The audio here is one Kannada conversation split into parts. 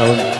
ಸೌಂಡ್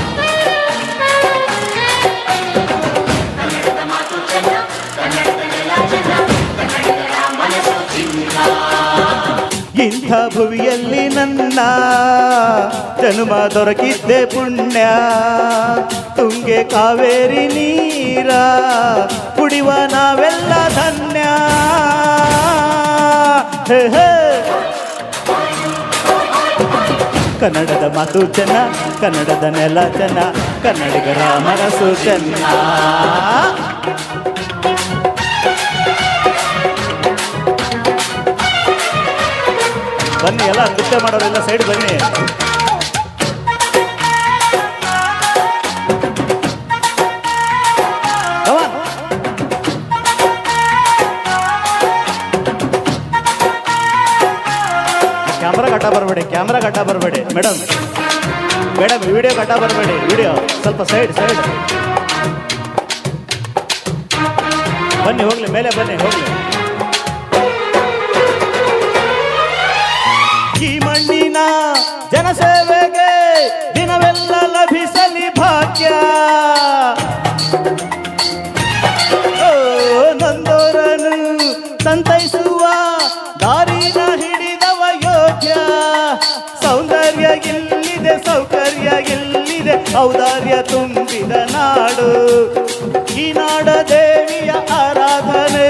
ಇಂಥ ಭುವಿಯಲ್ಲಿ ನನ್ನ ಜನ್ಮ ದೊರಕಿದ್ದೆ ಪುಣ್ಯ. ತುಂಗೆ ಕಾವೇರಿ ನೀರ ಕುಡಿವ ನಾವೆಲ್ಲ ಧನ್ಯ. ಕನ್ನಡದ ಮಾತು ಚೆನ್ನ, ಕನ್ನಡದ ನೆಲ ಚೆನ್ನ, ಕನ್ನಡಿಗರ ಮನಸ್ಸು ಚೆನ್ನ. ಬನ್ನಿ, ಎಲ್ಲ ನೃತ್ಯ ಮಾಡೋರೆಲ್ಲ ಸೈಡ್ ಬನ್ನಿ. ಕ್ಯಾಮ್ರಾ ಕಟ್ಟ ಬರಬೇಡಿ ಕ್ಯಾಮ್ರಾ ಕಟ್ಟ ಬರಬೇಡಿ. ಮೇಡಮ್ ಮೇಡಮ್ ವಿಡಿಯೋ ಕಟ್ಟ ಬರಬೇಡಿ ವಿಡಿಯೋ ಸ್ವಲ್ಪ ಸೈಡ್ ಸೈಡ್ ಬನ್ನಿ, ಹೋಗ್ಲಿ, ಮೇಲೆ ಬನ್ನಿ, ಹೋಗ್ಲಿ. ಮಣ್ಣಿನ ಜನಸೇವೆಗೆ ದಿನವೆಲ್ಲ ಲಭಿಸಲಿ ಭಾಗ್ಯ. ನೊಂದೋರನು ಸಂತೈಸುವ ದಾರಿನ ಹಿಡಿದವ ಯೋಗ್ಯ. ಸೌಂದರ್ಯ ಇಲ್ಲಿದೆ, ಸೌಕರ್ಯ ಇಲ್ಲಿದೆ, ಔದಾರ್ಯ ತುಂಬಿದ ನಾಡು. ಈ ನಾಡ ದೇವಿಯ ಆರಾಧನೆ.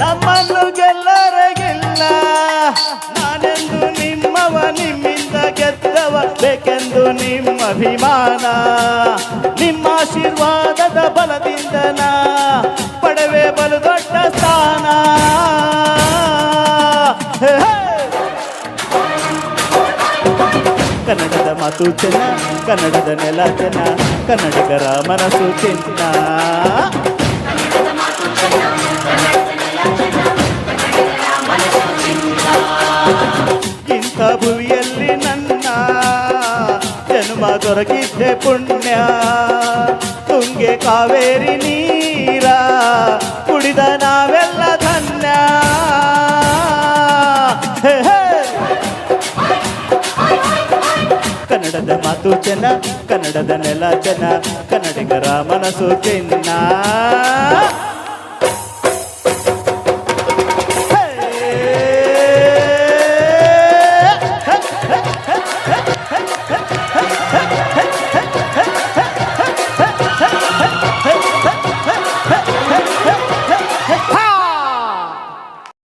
ನಮ್ಮನ್ನು ಗೆಲ್ಲರಗಿಲ್ಲ ನಾನೆಂದು ನಿಮ್ಮವ, ನಿಮ್ಮಿಂದ ಗೆದ್ದವ, ಬೇಕೆಂದು ನಿಮ್ಮ ಅಭಿಮಾನ. ನಿಮ್ಮ ಆಶೀರ್ವಾದದ ಬಲದಿಂದ ನಾ ಪಡವೆ ಬಲು ದೊಡ್ಡ ಸ್ಥಾನ. ಕನ್ನಡದ ಮಾತು ಚೆನ್ನ, ಕನ್ನಡದ ನೆಲ ಚೆನ್ನ, ಕನ್ನಡಿಗರ ಮನಸ್ಸು ಚಿನ್ನ. ಇಂಥ ಭುವಿಯಲ್ಲಿ ನನ್ನ ಜನ್ಮ ದೊರಕಿದ್ದೆ ಪುಣ್ಯ. ತುಂಗೆ ಕಾವೇರಿ ನೀರ ಕುಡಿದ ನಾವೆಲ್ಲ ಧನ್ಯ. ಕನ್ನಡದ ಮಾತು ಚೆನ್ನ, ಕನ್ನಡದ ನೆಲ ಚೆನ್ನ, ಕನ್ನಡಿಗರ ಮನಸ್ಸು ಚಿನ್ನ.